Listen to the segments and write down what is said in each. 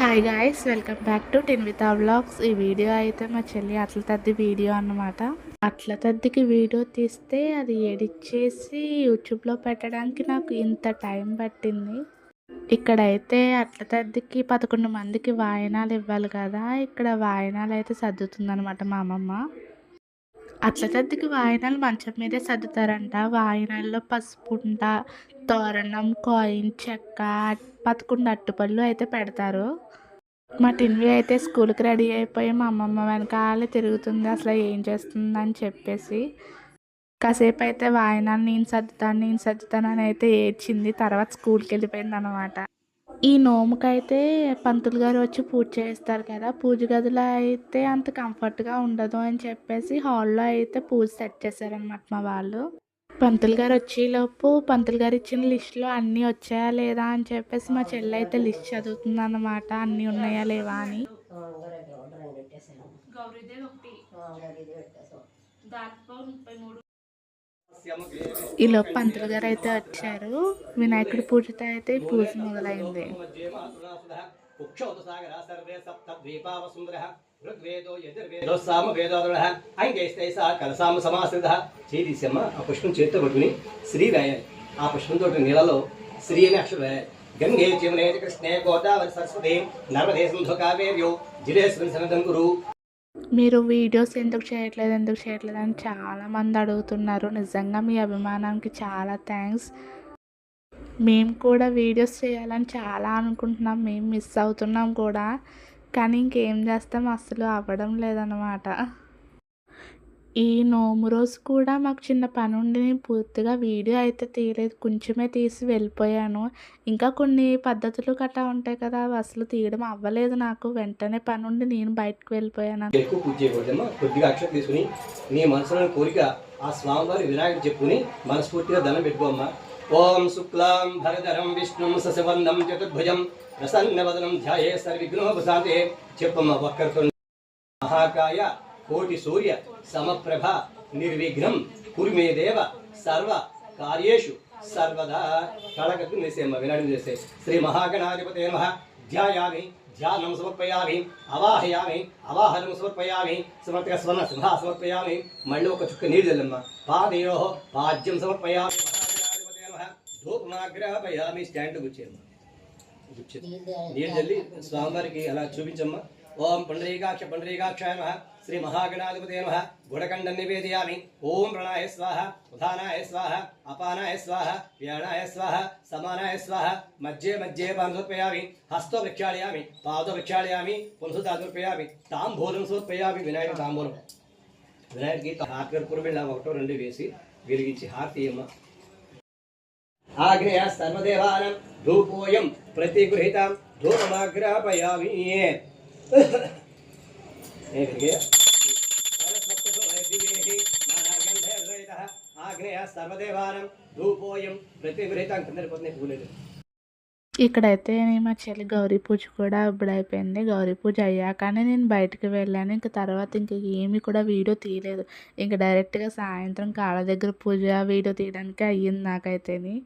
Hi guys welcome back to ten with vlogs ఈ video అయితే మా చెల్లి అట్ల తద్ది వీడియో అన్నమాట. అట్ల తద్దికి వీడియో తీస్తే అది ఎడిట్ చేసి యూట్యూబ్లో పెట్టడానికి నాకు ఇంత టైం పట్టింది. ఇక్కడైతే అట్ల తద్దికి పదకొండు మందికి వాయనాలు ఇవ్వాలి కదా ఇక్కడ వాయనాలు అయితే సర్దుతుందనమాట మా అమ్మమ్మ. అట్ల తద్దికి వాయనాలు మంచం మీదే సర్దుతారంట. వాయనాల్లో పసుపుంట తోరణం కాయిన్ చెక్క పదకొండు అట్టుపళ్ళు అయితే పెడతారు. మా టిన్వి అయితే స్కూల్కి రెడీ అయిపోయి మా అమ్మమ్మ వెనకాలే తిరుగుతుంది. అసలు ఏం చేస్తుంది అని చెప్పేసి. కాసేపు అయితే వాయినాలు నేను సర్దుతాను నేను సర్దుతాను అని అయితే ఏడ్చింది. తర్వాత స్కూల్కి వెళ్ళిపోయింది అనమాట ఈ నోముకైతే పంతులు గారు వచ్చి పూజ చేస్తారు కదా. పూజ గదిలో అయితే అంత కంఫర్ట్గా ఉండదు అని చెప్పేసి హాల్లో అయితే పూజ సెట్ చేశారనమాట మా వాళ్ళు. పంతులు గారు వచ్చేలోపు పంతులు గారు ఇచ్చిన లిస్ట్లో అన్నీ వచ్చాయా లేదా అని చెప్పేసి మా చెల్లి అయితే లిస్ట్ చదువుతుంది అన్నమాట అన్నీ ఉన్నాయా లేవా అని. గౌరీదేవి ఒకటి. దాంట్లో ముప్పై మూడు. ఈలోపు పంతులు గారు అయితే వచ్చారు. వినాయకుడి పూజతో అయితే పూజ మొదలైంది. పుష్పం చేతితో పట్టుకుని శ్రీ రాయాలి ఆ పుష్పంతో నీళ్ళలో శ్రీ అనే అక్షరం రాయాలి గంగే జమునే కృష్ణే గోదావరి సరస్వతి నర్మదే సింధు కావేర్యో జిలేశ్వరి సనదం గురు మీరు వీడియోస్ ఎందుకు చేయట్లేదు ఎందుకు చేయట్లేదు అని చాలా మంది అడుగుతున్నారు. నిజంగా మీ అభిమానానికి చాలా థ్యాంక్స్ మేము కూడా వీడియోస్ చేయాలని చాలా అనుకుంటున్నాం. మేము మిస్ అవుతున్నాం కూడా. కానీ ఇంకేం చేస్తాం? అస్సలు అవ్వడం లేదనమాట ఈ నోము రోజు కూడా మాకు చిన్న పని ఉండి నేను పూర్తిగా వీడియో అయితే తీయలేదు. కొంచెమే తీసి వెళ్ళిపోయాను. ఇంకా కొన్ని పద్ధతులు గట్రా ఉంటాయి కదా అవి అసలు తీయడం అవ్వలేదు నాకు. వెంటనే పని ఉండి నేను బయటకు వెళ్ళిపోయాను. ఎక్కువ పూజ చేయకూడదమ్మా. కొద్దిగా అక్షరం తీసుకుని నీ మనసులోని కోరిక ఆ స్వామివారి వినాయకుడు చెప్పుకుని మనస్ఫూర్తిగా దండం పెట్టుకోమ్మా. ఓం శుక్లాం భరధరం విష్ణుం సశవర్ణం చతుర్భుజం ప్రసన్నవదనం ధ్యాయే సర్విఘ్నోపశాంతే చెప్పమ్మ ఒక్కరితో. మహాకాయ కోటి సూర్య సమప్రభ నిర్విఘ్నం కుర్మే దేవ సర్వ కార్యేషు సర్వదా కళకట్టు వేసేయమ్మ వినాడి చేసే శ్రీ మహాగణాధిపతే నమ ధ్యాయామి ధ్యానం సమర్పయామి అవాహయామి అవాహనం సమర్పయామి సమర్పక స్వర్ణ సింహ సమర్పయామి మళ్ళీ ఒక చుక్క నీళ్ళు చల్లమ్మ పాదయో పాద్యం సమర్పయామి మహాగణాధిపతే నమః ధూపమాగ్రహపయామి స్టాండ్ కూర్చేయమ్మ కూర్చో. నీళ్ళు చల్లి స్వామివారికి అలా చూపించమ్మా ఓం పండరీకాక్ష పండరీకాక్షాయ నమ శ్రీ మహాగణాధిపతి నమ. గుడకండం నివేదయామి. ఓం ప్రణాయ స్వాహ. ఉదానాయ స్వాహ. అపానాయ స్వాహ. వ్యాణాయ స్వాహ. సమానాయ స్వాహ. మధ్యే మధ్యే పాదం హస్తో ప్రక్షాళయామి పాదో ప్రక్షాళయామి పునసుతా సమర్పయామి తాంబూలం సమర్పయామి. వినాయక తాంబూలం. వినాయకుడికి హారతి కర్పూరం ఇలా ఒకటో రెండు వేసి వెలిగించి హారతి అమ్మ. ఆగ్నేయ సర్వదేవానం ధూపోయం ప్రతిగృహీతాం. ధూపమాగ్రాపయామి ఆగ్నేయ సర్వదేవానం ధూపోయం కింద పూలేదు. ఇక్కడైతే మా చెల్లి గౌరీ పూజ కూడా ఇప్పుడు అయిపోయింది. గౌరీ పూజ అయ్యాకనే నేను బయటకు వెళ్ళాను. ఇంక తర్వాత ఇంక ఏమీ కూడా వీడియో తీయలేదు. ఇంక డైరెక్ట్గా సాయంత్రం కాళ్ళ దగ్గర పూజ వీడియో తీయడానికి అయ్యింది నాకైతేని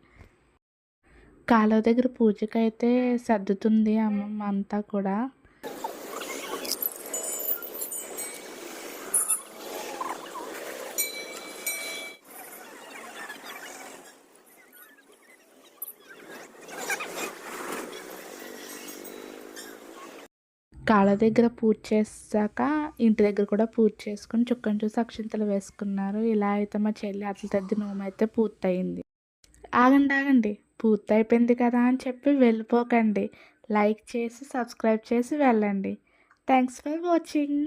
కాళ్ళ దగ్గర పూజకైతే సర్దుతుంది అమ్మమ్మ అంతా కూడా. కాళ్ళ దగ్గర పూజ చేశాక ఇంటి దగ్గర కూడా పూజ చేసుకుని చుక్కని చూసి అక్షింతలు వేసుకున్నారు. ఇలా అయితే మా చెల్లి అట్ల తద్ది నోము అయితే పూర్తయింది. ఆగండి ఆగండి. పూర్తయిపోయింది కదా అని చెప్పి వెళ్ళిపోకండి. లైక్ చేసి సబ్స్క్రైబ్ చేసి వెళ్ళండి. Thanks for watching.